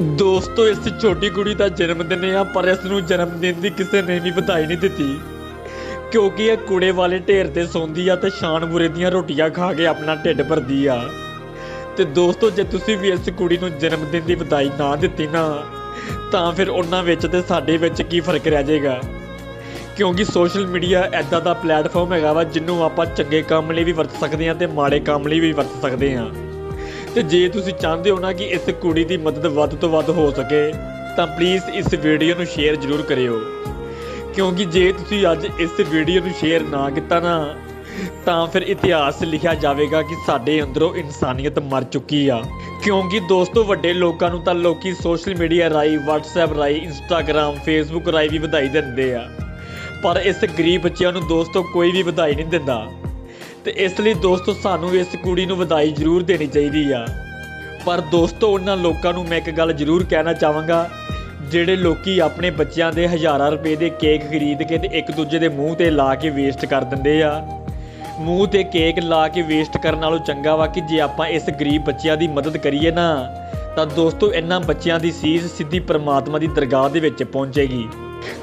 ਦੋਸਤੋ, ਇਸ ਛੋਟੀ ਕੁੜੀ ਦਾ ਜਨਮ ਦਿਨ ਆ, ਪਰ ਇਸ ਨੂੰ ਜਨਮ ਦਿਨ ਦੀ ਕਿਸੇ ਨੇ ਵੀ ਵਧਾਈ ਨਹੀਂ ਦਿੱਤੀ। ਕਿਉਂਕਿ ਇਹ ਕੂੜੇ ਵਾਲੇ ਢੇਰ ਤੇ ਸੌਂਦੀ ਆ ਤੇ ਸ਼ਾਨ ਬੁਰੇ ਦੀਆਂ ਰੋਟੀਆਂ ਖਾ ਕੇ ਆਪਣਾ ਢਿੱਡ ਭਰਦੀ ਆ। ਤੇ ਦੋਸਤੋ, ਜੇ ਤੁਸੀਂ ਵੀ ਇਸ ਕੁੜੀ ਨੂੰ ਜਨਮ ਦਿਨ ਦੀ ਵਧਾਈ ਨਾ ਦਿੱਤੀ ਨਾ, ਤਾਂ ਫਿਰ ਉਹਨਾਂ ਵਿੱਚ ਤੇ ਸਾਡੇ ਵਿੱਚ ਕੀ ਫ਼ਰਕ ਰਹਿ ਜਾਏਗਾ? ਕਿਉਂਕਿ ਸੋਸ਼ਲ ਮੀਡੀਆ ਐਦਾਂ ਦਾ ਪਲੇਟਫਾਰਮ ਹੈਗਾ ਵਾ ਜਿਹਨੂੰ ਆਪਾਂ ਚੰਗੇ ਕੰਮ ਲਈ ਵੀ ਵਰਤ ਸਕਦੇ ਹਾਂ ਤੇ ਮਾੜੇ ਕੰਮ ਲਈ ਵੀ ਵਰਤ ਸਕਦੇ ਹਾਂ ਤੇ ਜੇ ਤੁਸੀਂ ਚਾਹੁੰਦੇ ਹੋ ਨਾ ਕਿ ਇਸ ਕੁੜੀ ਦੀ ਮਦਦ ਵੱਧ ਤੋਂ ਵੱਧ ਹੋ ਸਕੇ, ਤਾਂ ਪਲੀਜ਼ ਇਸ ਵੀਡੀਓ ਨੂੰ ਸ਼ੇਅਰ ਜ਼ਰੂਰ ਕਰਿਓ। ਕਿਉਂਕਿ ਜੇ ਤੁਸੀਂ ਅੱਜ ਇਸ ਵੀਡੀਓ ਨੂੰ ਸ਼ੇਅਰ ਨਾ ਕੀਤਾ ਨਾ, ਤਾਂ ਫਿਰ ਇਤਿਹਾਸ ਲਿਖਿਆ ਜਾਵੇਗਾ ਕਿ ਸਾਡੇ ਅੰਦਰੋਂ ਇਨਸਾਨੀਅਤ ਮਰ ਚੁੱਕੀ ਆ। ਕਿਉਂਕਿ ਦੋਸਤੋ, ਵੱਡੇ ਲੋਕਾਂ ਨੂੰ ਤਾਂ ਲੋਕੀ ਸੋਸ਼ਲ ਮੀਡੀਆ ਰਾਹੀਂ, WhatsApp ਰਾਹੀਂ, Instagram, Facebook ਰਾਹੀਂ ਵੀ ਵਧਾਈ ਦਿੰਦੇ ਆ। ਪਰ ਇਸ ਗਰੀਬ ਬੱਚਿਆਂ ਨੂੰ ਦੋਸਤੋ, ਕੋਈ ਵੀ ਵਧਾਈ ਨਹੀਂ ਦਿੰਦਾ। ਤੇ ਇਸ ਲਈ ਦੋਸਤੋ ਸਾਨੂੰ ਇਸ ਕੁੜੀ ਨੂੰ ਵਧਾਈ ਜ਼ਰੂਰ ਦੇਣੀ ਚਾਹੀਦੀ ਆ। ਪਰ ਦੋਸਤੋ ਉਹਨਾਂ ਲੋਕਾਂ ਨੂੰ ਮੈਂ ਇੱਕ ਗੱਲ ਜ਼ਰੂਰ ਕਹਿਣਾ ਚਾਹਾਂਗਾ, ਜਿਹੜੇ ਲੋਕੀ ਆਪਣੇ ਬੱਚਿਆਂ ਦੇ ਹਜ਼ਾਰਾਂ ਰੁਪਏ ਦੇ ਕੇਕ ਖਰੀਦ ਕੇ ਤੇ ਇੱਕ ਦੂਜੇ ਦੇ ਮੂੰਹ ਤੇ ਲਾ ਕੇ ਵੇਸਟ ਕਰ ਦਿੰਦੇ ਆ। ਮੂੰਹ ਤੇ ਕੇਕ ਲਾ ਕੇ ਵੇਸਟ ਕਰਨ ਨਾਲੋਂ ਚੰਗਾ ਵਾ ਕਿ ਜੇ ਆਪਾਂ ਇਸ ਗਰੀਬ ਬੱਚਿਆਂ ਦੀ ਮਦਦ ਕਰੀਏ ਨਾ, ਤਾਂ ਦੋਸਤੋ ਇਹਨਾਂ ਬੱਚਿਆਂ ਦੀ ਸੀਸ ਸਿੱਧੀ ਪਰਮਾਤਮਾ ਦੀ ਦਰਗਾਹ ਦੇ ਵਿੱਚ ਪਹੁੰਚੇਗੀ।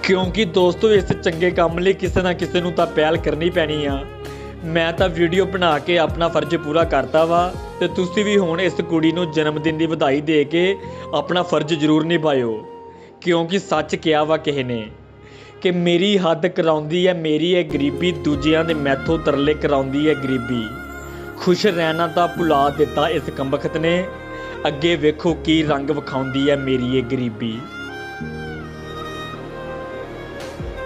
ਕਿਉਂਕਿ ਦੋਸਤੋ ਇਸ ਚੰਗੇ ਕੰਮ ਲਈ ਕਿਸੇ ਨਾ ਕਿਸੇ ਨੂੰ ਤਾਂ ਪਹਿਲ ਕਰਨੀ ਪੈਣੀ ਆ। ਮੈਂ ਤਾਂ ਵੀਡੀਓ ਬਣਾ ਕੇ ਆਪਣਾ ਫਰਜ਼ ਪੂਰਾ ਕਰਤਾ ਵਾ ਤੇ ਤੁਸੀਂ ਵੀ ਹੁਣ ਇਸ ਕੁੜੀ ਨੂੰ ਜਨਮ ਦਿਨ ਦੀ ਵਧਾਈ ਦੇ ਕੇ ਆਪਣਾ ਫਰਜ਼ ਜ਼ਰੂਰ ਨਿਭਾਇਓ। ਕਿਉਂਕਿ ਸੱਚ ਕਿਹਾ ਵਾ ਕਿਸੇ ਨੇ ਕਿ ਮੇਰੀ ਹੱਦ ਕਰਾਉਂਦੀ ਹੈ ਮੇਰੀ ਇਹ ਗਰੀਬੀ ਦੂਜਿਆਂ ਦੇ ਮੈਥੋਂ ਤਰਲੇ ਕਰਾਉਂਦੀ ਹੈ ਗਰੀਬੀ। ਖੁਸ਼ ਰਹਿਣਾ ਤਾਂ ਭੁਲਾ ਦਿੱਤਾ ਇਸ ਕੰਬਖਤ ਨੇ। ਅੱਗੇ ਵੇਖੋ ਕੀ ਰੰਗ ਵਿਖਾਉਂਦੀ ਹੈ ਮੇਰੀ ਇਹ ਗਰੀਬੀ।